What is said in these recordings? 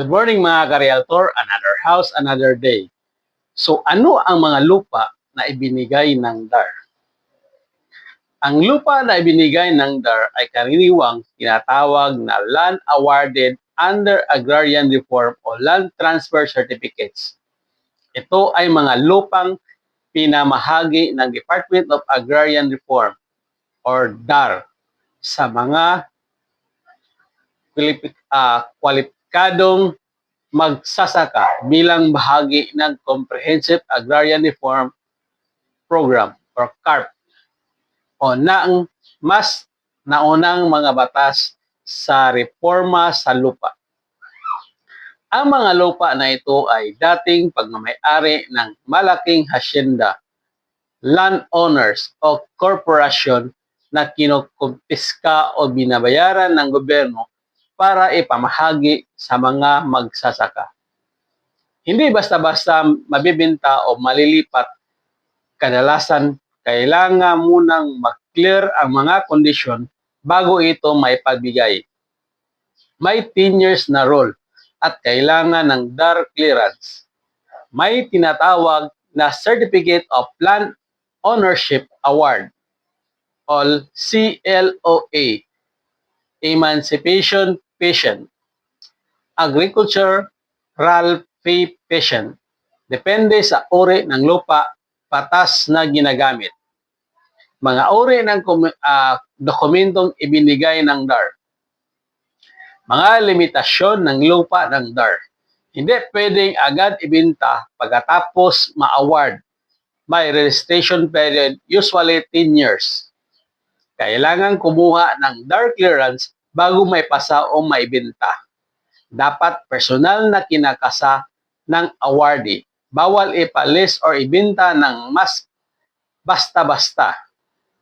Good morning mga ka-realtor, another house, another day. So ano ang mga lupa na ibinigay ng DAR? Ang lupa na ibinigay ng DAR ay karaniwang tinatawag na Land Awarded under Agrarian Reform o Land Transfer Certificates. Ito ay mga lupang pinamahagi ng Department of Agrarian Reform or DAR sa mga kwalip- ah, kwalipikadong magsasaka bilang bahagi ng Comprehensive Agrarian Reform Program or CARP o ng mas naunang mga batas sa reforma sa lupa. Ang mga lupa na ito ay dating pagmamayari ng malaking hasyenda, landowners o corporation na kinukumpiska o binabayaran ng gobyerno para ipamahagi sa mga magsasaka. Hindi basta-basta mabibenta o malilipat. Kadalasan, kailangan munang mag-clear ang mga kondisyon bago ito may pagbigay. May 10 years na role at kailangan ng DAR clearance. May tinatawag na Certificate of Land Ownership Award o CLOA Emancipation Patient Agriculture Rural Fee Patient Depende sa uri ng lupa, patas na ginagamit. Mga uri ng ah, dokumentong ibinigay ng DAR. Mga limitasyon ng lupa ng DAR. Hindi pwedeng agad ibenta pagkatapos ma-award. May registration period, usually 10 years. Kailangan kumuha ng DAR clearance bago may pasa o maibenta. Dapat personal na kinakasa ng awardee. Bawal ipalis or ibenta ng mas basta-basta.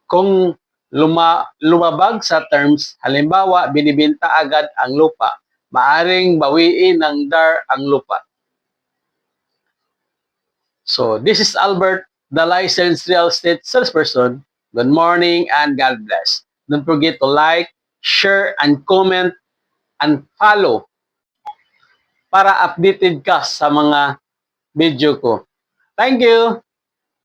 Kung luma, lumabag sa terms, halimbawa binibenta agad ang lupa, maaring bawiin ng DAR ang lupa. So, this is Albert, the licensed real estate salesperson. Good morning and God bless. Don't forget to like, share, and comment, and follow para updated ka sa mga video ko. Thank you!